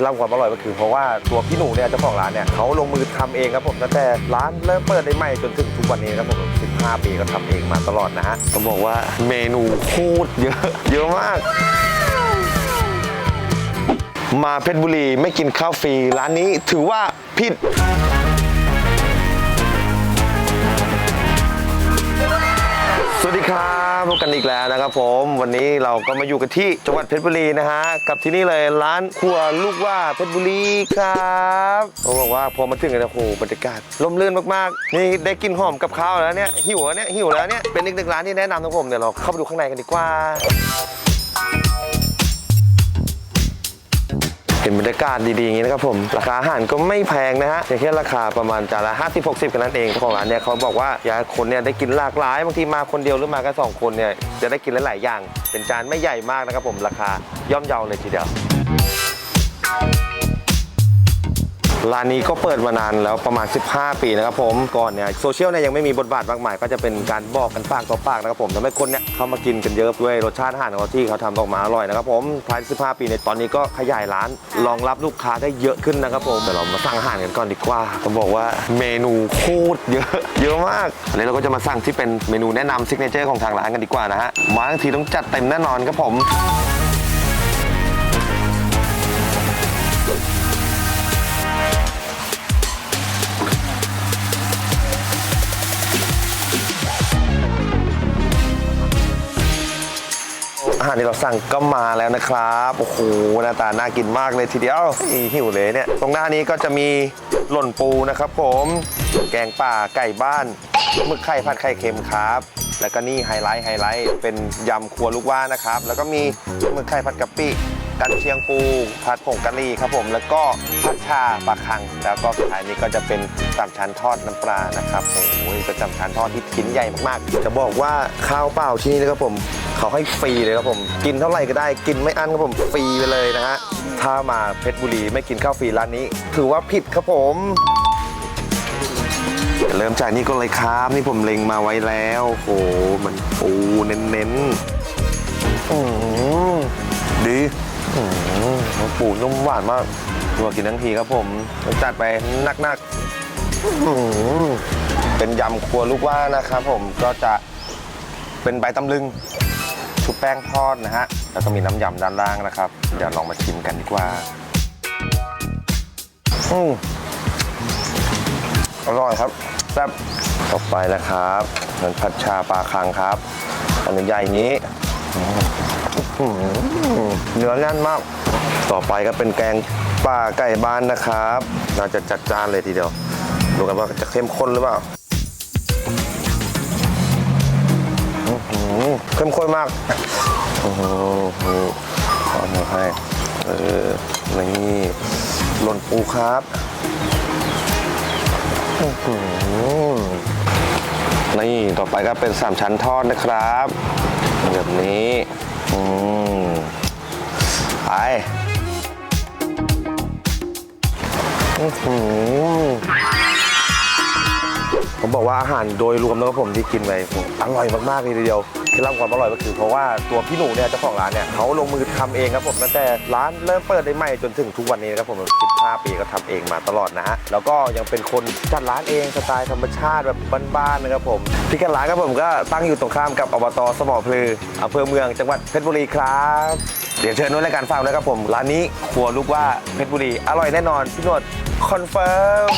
ล็ดลับความอร่อยก็คือเพราะว่าตัวพี่หนูเนี่ยเจ้าของร้านเนี่ยเขาลงมือทำเองครับผมตั้งแต่ร้านเริ่มเปิดได้ใหม่จนถึงทุกวันนี้ครับผม15 ปีก็ทำเองมาตลอดนะฮะต้องบอกว่าเมนูโคตรเยอะ เยอะมากมาเพชรบุรีไม่กินข้าวฟรีร้านนี้ถือว่าผิด สวัสดีครับ พบกันอีกแล้วนะครับผมวันนี้เราก็มาอยู่กันที่จังหวัดเพชรบุรีนะฮะกับที่นี่เลยร้านครัวลูกว่าเพชรบุรีครับเขาบอกว่าพอมาถึงกันโอ้โหบรรยากาศล่มลื่นมากๆนี่ได้กลินหอมกับข้าวแล้วเนี่ยหิวแล้วเนี่ยหิวแล้วเนี่ยเป็นอีกหนึ่งร้านที่แนะนำทุกผมเดี๋ยวเราเข้าไปดูข้างในกันดีกว่า เห็นบรรยากาศดีๆอย่างนี้นะครับผม ราคาอาหารก็ไม่แพงนะฮะอย่างแค่ราคาประมาณจานละ50 60กันนั้นเองของร้านเนี่ยเขาบอกว่าอยากให้คนเนี่ยได้กินหลากหลายบางทีมาคนเดียวหรือมากันสองคนเนี่ยจะได้กินหลายๆอย่าง เป็นจานไม่ใหญ่มากนะครับผมราคาย่อมเยาเลยทีเดียว ร้านนี้ก็เปิดมานานแล้วประมาณ 15 ปีนะครับผมก่อนเนี่ยโซเชียลเนี่ยยังไม่มีบทบาทมากมายก็จะเป็นการบอกกันปากต่อปากนะครับผมทำให้คนเนี่ยเข้ามากินกันเยอะด้วยรสชาติอาหารของเขาที่เขาทำออกมาอร่อยนะครับผมภายใน15 ปีในตอนนี้ก็ขยายร้านรองรับลูกค้าได้เยอะขึ้นนะครับผมเดี๋ยวเรามาสั่งอาหารกันก่อนดีกว่าต้องบอกว่าเมนูโคตรเยอะ เยอะมากวันนี้เราก็จะมาสั่งที่เป็นเมนูแนะนำซิกเนเจอร์ของทางร้านกันดีกว่านะฮะมาทั้งทีต้องจัดเต็มแน่นอนครับผม อาหารที่เราสั่งก็มาแล้วนะครับโอ้โหหน้าตาน่ากินมากเลยทีเดียวอีหิวเลยเนี่ย ตรงหน้านี้ก็จะมีหล่นปูนะครับผม แกงป่าไก่บ้านหมึกไข่ผัดไข่เค็มครับ แล้วก็นี่ไฮไลท์ไฮไลท์เป็นยำครัวลูกว่านะครับ แล้วก็มีหมึกไข่ผัดกะปิกันเชียงปูผัดผงกะหรี่ครับผมแล้วก็ผัดชาปลาคัง แล้วก็สุดท้ายนี้ก็จะเป็นสามชั้นทอดน้ำปลานะครับโอ้ยเป็นสามชั้นทอดที่ชิ้นใหญ่มากๆจะบอกว่าข้าวเปล่าที่นี่นะครับผม เขาให้ฟรีเลยครับผม กินเท่าไหร่ก็ได้ กินไม่อั้นครับผม ฟรีไปเลยนะฮะ ถ้ามาเพชรบุรีไม่กินข้าวฟรีร้านนี้ ถือว่าผิดครับผม เริ่มจากนี่ก็เลยครับ นี่ผมเล็งมาไว้แล้ว โอ้โห มันปูเน้นๆอืมดีอืมปูนุ่มหวานมากตัวกินทั้งทีครับผม จัดไปนักๆอืมเป็นยำครัวลูกว่านะครับผมก็จะเป็นใบตำลึง ชุบแป้งทอดนะฮะ แล้วก็มีน้ำยำด้านล่างนะครับ เดี๋ยวลองมาชิมกันดีกว่า อืมอร่อยครับแซ่บต่อไปนะครับเหมือนผัดชาปลาคังครับ อันใหญ่นี้อืมอื้อหือเนื้อแน่นมาก ต่อไปก็เป็นแกงป่าไก่บ้านนะครับน่าจะจัดจานเลยทีเดียว ดูกันว่าจะเข้มข้นหรือเปล่า เข้มข้นมาก โอ้โหเอามาให้ เออ นี่หล่นปูครับนี่ต่อไปก็เป็นสามชั้นทอดนะครับ แบบนี้ อืม ไปอื้อหือผมบอกว่าอาหารโดยรวมนะครับผมที่กินไปโอ้โหอร่อยมากๆเลยทีเดียว เคล็ดลับความอร่อยก็คือเพราะว่าตัวพี่หนูเนี่ยเจ้าของร้านเนี่ยเขาลงมือทำเองครับผมตั้งแต่ร้านเริ่มเปิดได้ใหม่จนถึงทุกวันนี้นะครับผม15 ปีก็ทำเองมาตลอดนะฮะแล้วก็ยังเป็นคนจัดร้านเองสไตล์ธรรมชาติแบบบ้านๆนะครับผมพิกัดร้านครับผมก็ตั้งอยู่ตรงข้ามกับอบตสมอพลืออำเภอเมืองจังหวัดเพชรบุรีครับเดี๋ยวเชิญด้วยรายการฟังด้วยครับผมร้านนี้ครัวลูกว่าเพชรบุรีอร่อยแน่นอนพี่หนวดคอนเฟิร์ม